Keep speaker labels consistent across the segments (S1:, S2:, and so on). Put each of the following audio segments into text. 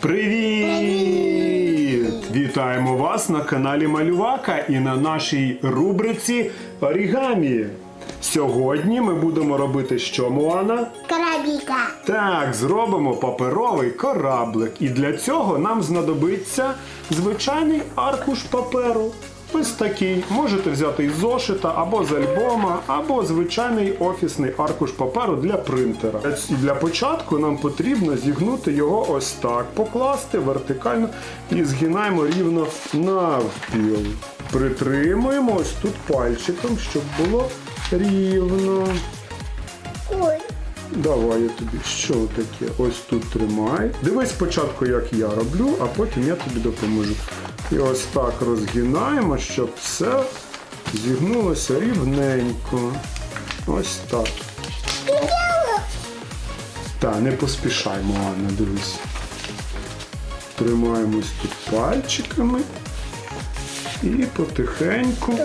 S1: Привіт! Вітаємо вас на каналі Малювака і на нашій рубриці Орігамі. Сьогодні ми будемо робити що, Моана?
S2: Корабіка.
S1: Так, зробимо паперовий кораблик. І для цього нам знадобиться звичайний аркуш паперу. Ось такий. Можете взяти із зошита, або з альбома, або звичайний офісний аркуш паперу для принтера. І для початку нам потрібно зігнути його ось так, покласти вертикально і згинаємо рівно навпіл. Притримуємо ось тут пальчиком, щоб було рівно.
S2: Ой.
S1: Давай я тобі що таке? Ось тут тримай. Дивись спочатку, як я роблю, а потім я тобі допоможу. І ось так розгинаємо, щоб все зігнулося рівненько. Ось так. Та, не поспішаймо, Анна, дивись. Тримаємось тут пальчиками і потихеньку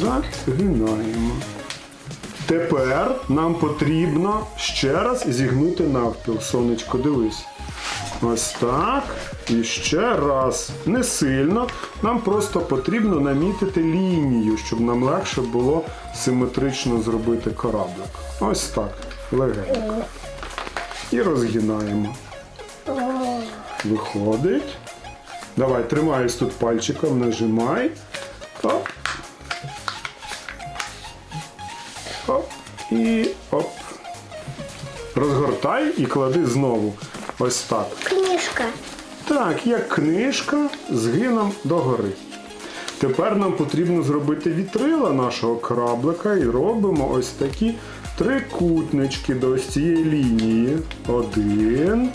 S1: загинаємо. Тепер нам потрібно ще раз зігнути навпіл. Сонечко, дивись. Ось так. І ще раз. Не сильно. Нам просто потрібно намітити лінію, щоб нам легше було симетрично зробити кораблик. Ось так. Легенько. І розгинаємо. Виходить. Давай, тримаюсь тут пальчиком, нажимай. Оп. Оп. І оп. Розгортай і клади знову. Ось так.
S2: Книжка.
S1: Так, як книжка згином догори. Тепер нам потрібно зробити вітрила нашого кораблика і робимо ось такі трикутнички до ось цієї лінії. Один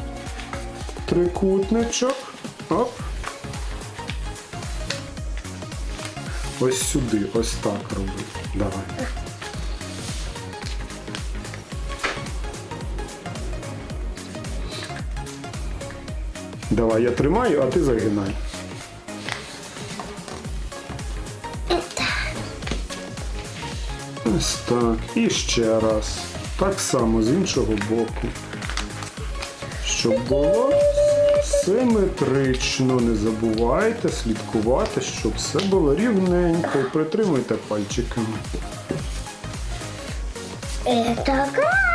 S1: трикутничок. Оп. Ось сюди, ось так роби. Давай. Давай, я тримаю, а ти загинай. Ось так. І ще раз. Так само з іншого боку. Щоб було симетрично. Не забувайте слідкувати, щоб все було рівненько. Притримуйте пальчиками.
S2: Это карабік.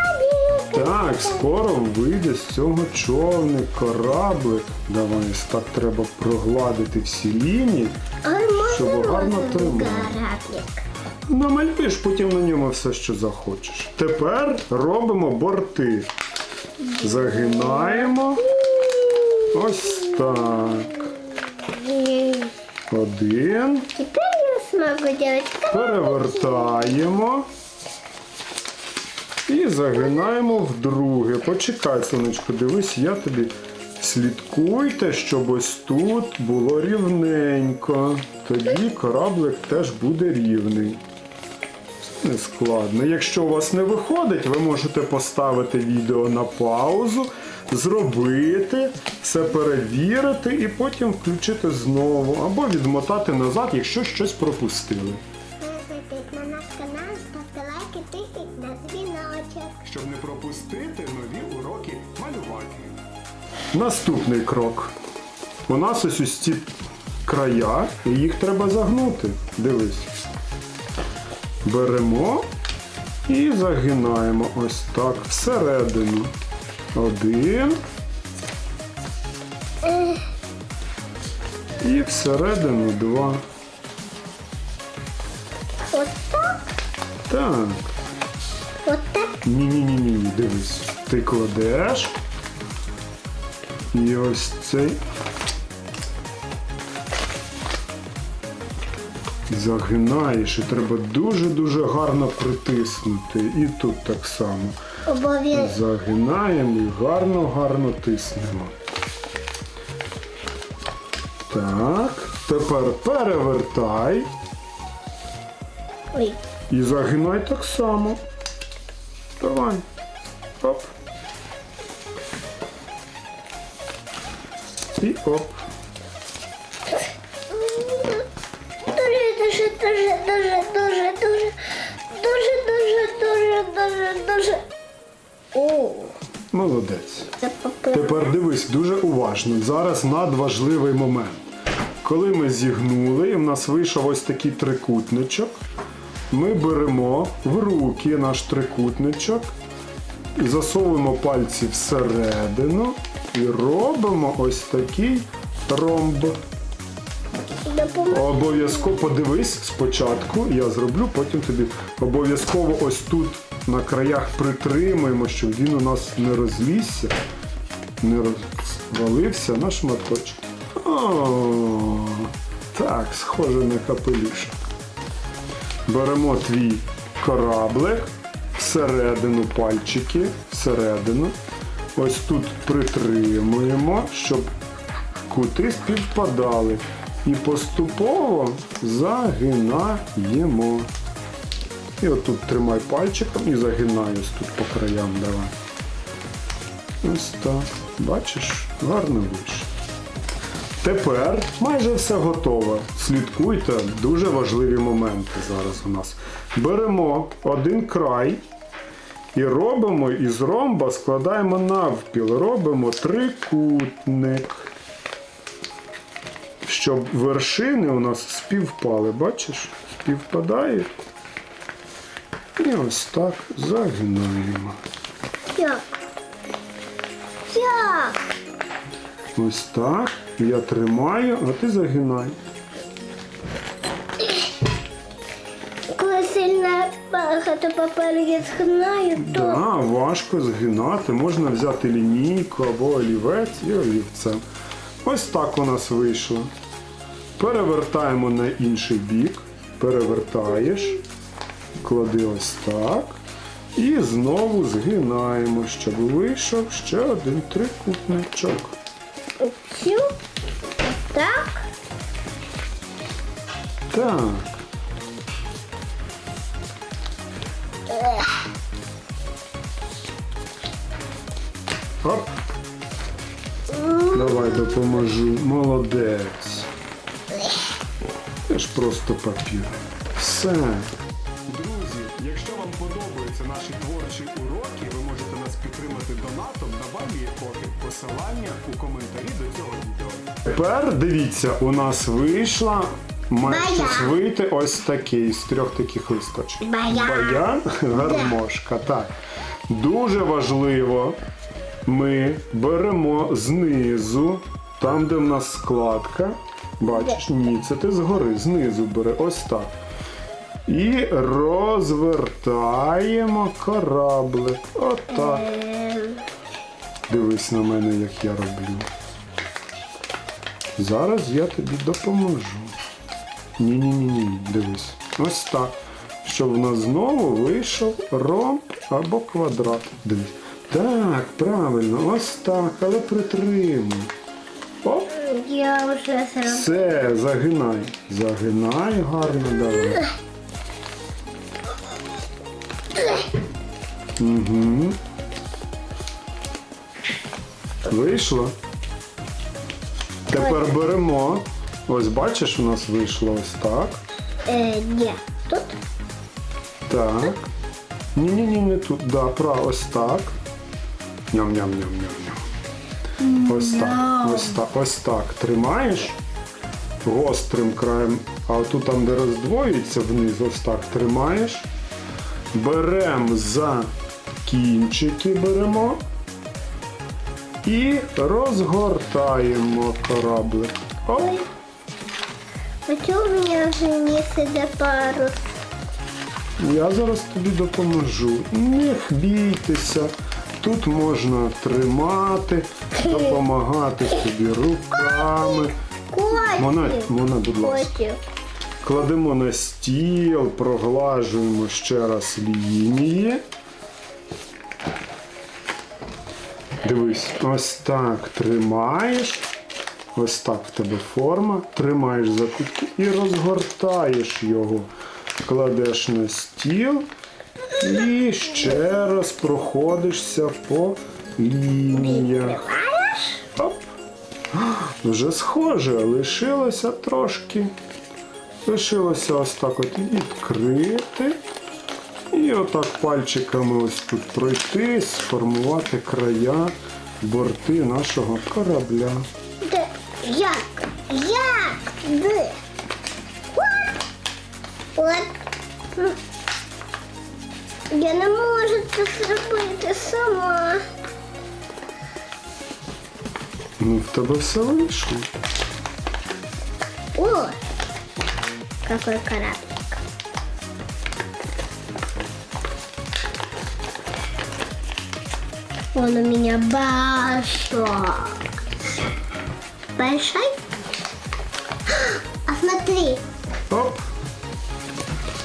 S1: Так, скоро вийде з цього човник, кораблик. Давай, так треба прогладити всі лінії. Щоб гарно тримав. Намалюєш потім на ньому все, що захочеш. Тепер робимо борти. Загинаємо. Ось так. Один.
S2: Теперь я смогу делать.
S1: Перевертаємо. Загинаємо вдруге. Почекай, сонечко, дивись, я тобі слідкуйте, щоб ось тут було рівненько. Тоді кораблик теж буде рівний. Це не складно. Якщо у вас не виходить, ви можете поставити відео на паузу, зробити, все перевірити і потім включити знову або відмотати назад, якщо щось пропустили. Наступний крок. У нас ось ось ці края, і їх треба загнути. Дивись. Беремо і загинаємо ось так всередину. Один. І всередину два.
S2: Вот так,
S1: Так.
S2: вот так.
S1: Ні, ні, ні, ні, ні, дивись. Ти кладеш. І ось цей. Загинаєш і треба дуже-дуже гарно притиснути. І тут так само. Загинаємо і гарно-гарно тиснемо. Так. Тепер перевертай
S2: Ой.
S1: і загинай так само. Давай. Оп. І оп.
S2: Дуже, дуже, дуже, дуже, дуже, дуже, дуже, дуже, дуже, дуже, дуже. О,
S1: Молодець.
S2: Це папір.
S1: Тепер дивись дуже уважно. Зараз надважливий момент. Коли ми зігнули, і в нас вийшов ось такий трикутничок, ми беремо в руки наш трикутничок, засовуємо пальці всередину і робимо ось такий ромб. Обов'язково подивись спочатку, я зроблю, потім тобі обов'язково ось тут на краях притримуємо, щоб він у нас не розлізся, не розвалився на шматочки. О, так, схоже на капелюшок. Беремо твій кораблик, всередину пальчики, всередину. Ось тут притримуємо, щоб кути співпадали. І поступово загинаємо. І отут тримай пальчиком і загинай ось тут по краям давай. Ось так. Бачиш, гарно вийшло. Тепер майже все готове. Слідкуйте, дуже важливі моменти зараз у нас. Беремо один край і робимо із ромба, складаємо навпіл, робимо трикутник. Щоб вершини у нас співпали, бачиш? Співпадають. І ось так загинаємо.
S2: Як? Як?
S1: Ось так. Я тримаю, а ти загинай.
S2: Багато паперу я згинаю, то
S1: Да, важко згинати. Можна взяти лінійку або олівець і олівцем. Ось так у нас вийшло. Перевертаємо на інший бік. Перевертаєш. Клади ось так. І знову згинаємо, щоб вийшов ще один трикутничок.
S2: цю так.
S1: Так. Оп. Давай допоможу. Молодець. Це ж просто папір. Все. Друзі, якщо вам подобаються наші творчі уроки, ви можете нас підтримати донатом на Бамі Pocket. Посилання у коментарі до цього відео. Тепер дивіться, у нас вийшла. Має
S2: Баян.
S1: щось вийти ось такий з трьох таких листочків.
S2: Баян.
S1: Баян, гармошка. Так. Дуже важливо. Ми беремо знизу, там, де в нас складка. Бачиш, ні, це ти згори, знизу бери, ось так. І розвертаємо кораблик. Отак.
S2: Ем,
S1: Дивись на мене, як я роблю. Зараз я тобі допоможу. Ні, ні, ні, ні, дивись. Ось так. Щоб в нас знову вийшов ромб або квадрат. Дивись. Так, правильно, ось так, але притримуй. Оп,
S2: Я вже
S1: все, загинай. Загинай гарно, давай. Угу. Вийшло. Тепер беремо. Ось бачиш, у нас вийшло ось так.
S2: Е, ні. Тут
S1: Так. Ні-ні-ні, не тут. Да, право, ось так. Ням-ням-ням-ням-ням. Ось так, ось так, ось так. Тримаєш гострим краєм, а тут там, де роздвоюється вниз, ось так тримаєш. Беремо за кінчики беремо і розгортаємо кораблик. Оп.
S2: А чого у мене вже місце для парус?
S1: Я зараз тобі допоможу. Не бійтеся. Тут можна тримати, допомагати собі руками. Мона,
S2: Котик.
S1: Мона, будь ласка.
S2: Котик.
S1: Кладемо на стіл, проглажуємо ще раз лінії. Дивись, ось так тримаєш. Ось так в тебе форма. Тримаєш за кутки і розгортаєш його. Кладеш на стіл і ще раз проходишся по лініях. Оп. Вже схоже, лишилося трошки. Лишилося ось так от відкрити І отак пальчиками ось тут пройти, сформувати края, борти нашого корабля.
S2: Як? Як? Де? От. От. М. Я не можу це зробити сама.
S1: Ну, в тебе все вийшло.
S2: О, какой кораблик. Он у меня большой. Большой? А смотри,
S1: Оп.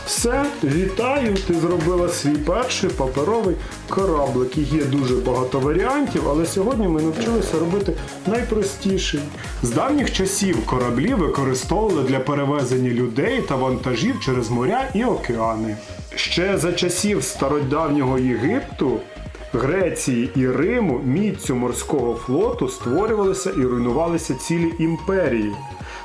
S1: Все, вітаю! Ти зробила свій перший паперовий кораблик. Їх є дуже багато варіантів, але сьогодні ми навчилися робити найпростіший. З давніх часів кораблі використовували для перевезення людей та вантажів через моря і океани. Ще за часів стародавнього Єгипту Греції і Риму міцю морського флоту створювалися і руйнувалися цілі імперії.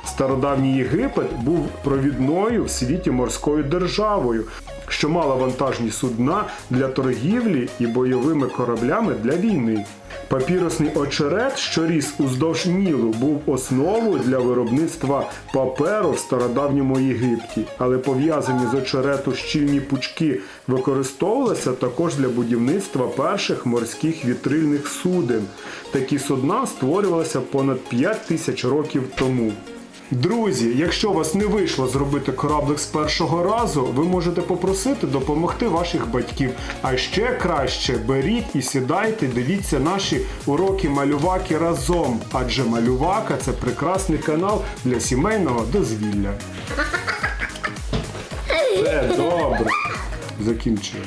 S1: Стародавній Єгипет був провідною в світі морською державою, що мала вантажні судна для торгівлі і бойовими кораблями для війни. Папірусний очерет, що ріс уздовж Нілу, був основою для виробництва паперу в стародавньому Єгипті, але пов'язані з очерету щільні пучки використовувалися також для будівництва перших морських вітрильних суден. Такі судна створювалися понад 5 тисяч років тому. Друзі, якщо у вас не вийшло зробити кораблик з першого разу, ви можете попросити допомогти ваших батьків. А ще краще беріть і сідайте, дивіться наші уроки малюваки разом. Адже малювака це прекрасний канал для сімейного дозвілля. Все добре. Закінчую.